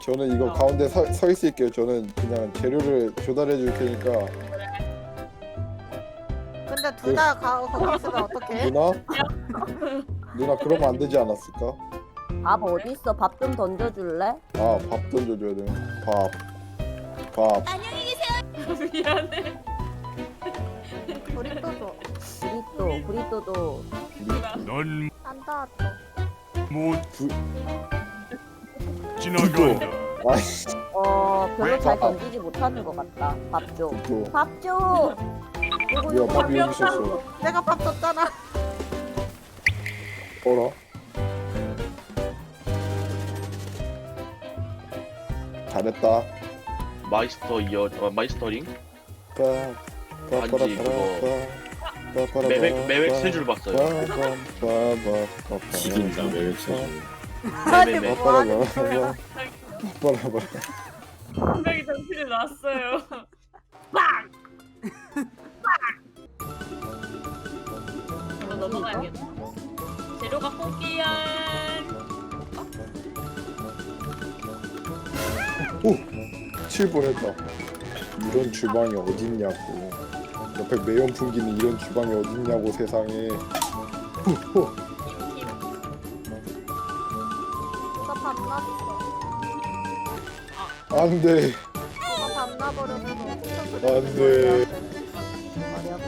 저는 이거 가운데 서, 서 있을게요. 저는 그냥 재료를 조달해 줄 테니까 근데 둘 다 거기 있으면 어떡해? 누나 누나 그러면 안 되지 않았을까? 밥 어디 있어? 밥 좀 던져줄래? 아 밥 던져줘야 돼. 밥. 밥. 미안해. 또 줘. 브리또, 브리또도 넌 안 닿았어. 못 부- 지나간다. 아이씨 어 별로 잘 밥. 던지지 못하는 것 같다. 밥 줘. 또. 밥 줘. 이거 야 밥이 여기 있었어. 내가 밥 줬잖아. 어라? 잘했다. 마이스터 이어 어, 마이스터링 반지 매획 매획 빠, 세줄 봤어요. 지긴다 빠, 매일 세 아니 네네네. 빠, 뭐 빠라, 하는 빠라, 거야? 빠라, 빠라. 분명히 정신을 놨어요. 바로 넘어가야겠다. 재료가 포기한. 오! 칠 뻔했다. 이런 주방이 어딨냐고. 옆에 매연 풍기는 이런 주방이 어딨냐고 세상에. 후, 후. 안 돼. 안 돼. 어려워.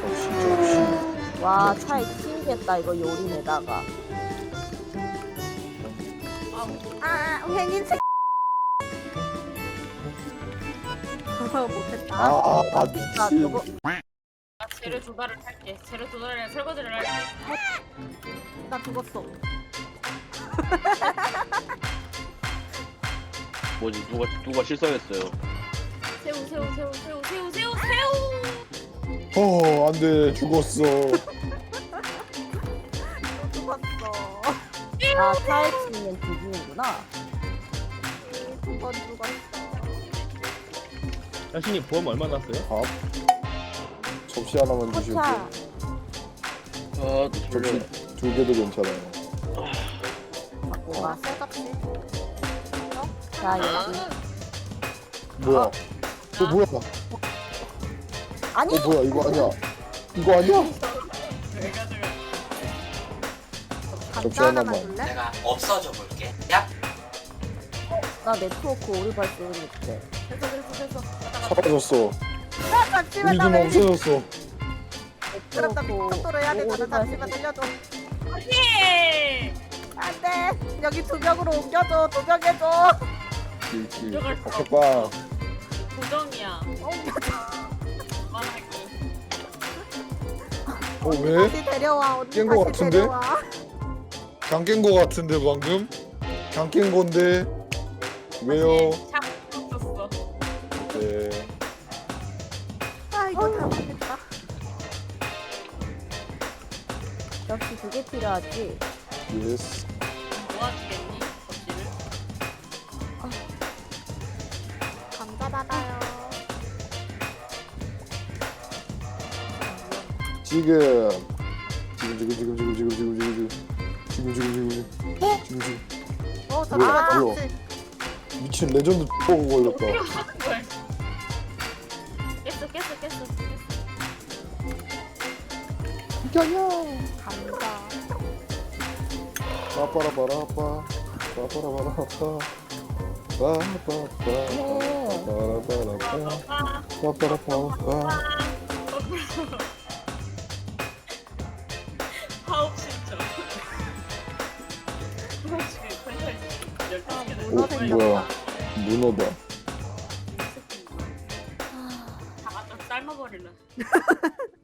접시, 접시. 와 차에 치우겠다 이거 요리에다가. 아, 횡인 새. 못했다. 아, 아, 나 미친. 저거 나 재료 조달을 할게. 재료 조달을 설거지를 할게. 나 죽었어. 뭐지 누가 누가 실성했어요. 새우 새우 새우 새우 새우 새우 새우. 어, 안 돼. 죽었어. 죽었어. 아 차에 치면 뒤지는구나. 두번 죽었어. 자신이 보험 얼마 났어요? 밥. 접시 하나만 주시고. 포차. 아또 접시 졸려. 두 개도 괜찮아요. 갖고 아, 가. 쇠같이. 자 여기. 뭐야? 어, 뭐야? 아니 어, 뭐야? 이거 아니야. 이거 아니야? 감자 하나만. 줄래? 내가 없어져 볼게. 야, 나 네트워크 오류 발생했는데. 됐어 됐어 됐어. 갔다. 사라졌어. 아, 잠시만 우리 나좀 왜? 없어졌어. 그럼 나 속도로 해야 되잖아. 잠시만. 예! 안돼. 여기 두 벽으로 옮겨줘. 두벽 해줘. 일기. 들어갈 수 어깨빵. 고정이야. 옮겨줘. 말하기. 어, 왜? 다시 데려와. 언니 깬거 다시 같은데? 데려와. 강깬 거 같은데 방금? 강깬 건데 왜요? 네. 아 이거. 역시 두개 필요하지. 예스. 모아주겠니? 지금 지금 지금 지금 지금 지금 지금 지금 지금 지금 지금 지금 지금 지금 지금 어 뭐야, 잠깐만. 뭐야? 잠시. 미친 레전드 보고 걸렸다. 하는 거야. 깼어 깼어 깼어 깼어. 감자. 빠빠라빠라빠 빠빠라빠라빠 빠빠빠 빠빠라빠라빠 아, 빠빠라빠빠 오, 뭐야. 문어다. 아. 다 갖다 삶아버릴래.